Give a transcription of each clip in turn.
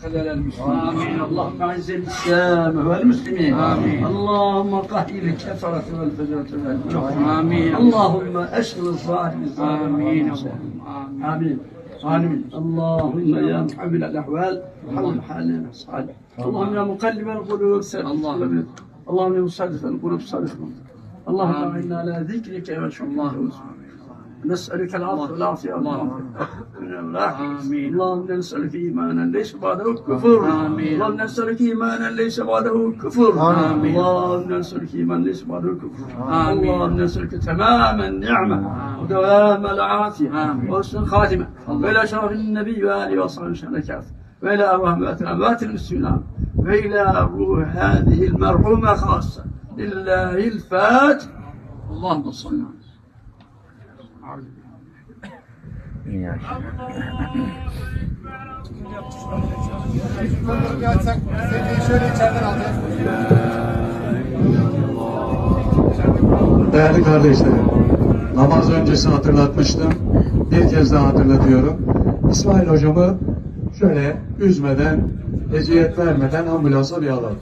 خلل المسلمين آمين اللهم أعز الإسلام والمسلمين آمين اللهم قهر الكفرة والفجرة والجهل آمين اللهم أشغل الظالم آمين آمين آمين آمين اللهم يا محمل الأحوال حول حالنا صالح اللهم يا مقلب القلوب ثبت اللهم اللهم يا مصرف القلوب صرف اللهم أعنا على ذكرك وشكرك نسألك العفو والعافية. اللهم آمين. اللهم نسألك إيمانا ليس بعده كفر. آمين. اللهم نسألك إيمانا ليس بعده كفر. آمين. اللهم نسألك إيمانا ليس بعده كفر. آمين. اللهم نسألك تمام النعمة ودوام العافية. وحسن الخاتمة وإلى شرف النبي وآله وصحبه وسلم كافة وإلى أرواح أموات المسلمين. وإلى روح هذه المرحومة خاصة. لله الفاتح. اللهم صل على Değerli kardeşlerim, namaz öncesi hatırlatmıştım. Bir kez daha hatırlatıyorum. İsmail hocamı şöyle üzmeden, eziyet vermeden ambulansa bir alalım.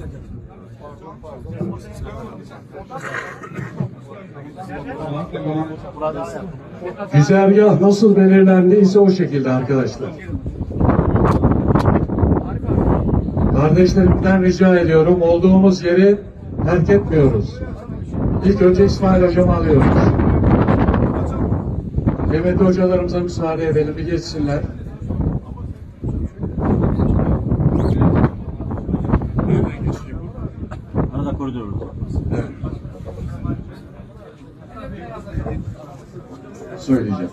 Güzergah nasıl belirlendiyse o şekilde arkadaşlar. Kardeşlerimden rica ediyorum, olduğumuz yeri terk etmiyoruz. İlk önce İsmail hocamı alıyoruz. Kıymetli hocalarımıza müsaade edelim, bir geçsinler. Arada koridor. Evet. Söyleyeceğim.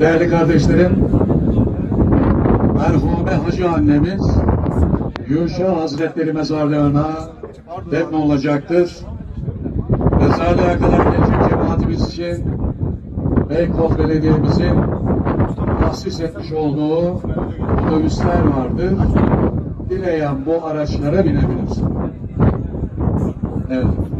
Değerli kardeşlerim, merhume Hacı annemiz Yuşa Hazretleri mezarlığına defne olacaktır. Mezarlığa kadar gelecek cemaatimiz için Beykoz Belediye'mizin tahsis etmiş olduğu otobüsler vardır. Dileyen bu araçlara binebilir. Evet.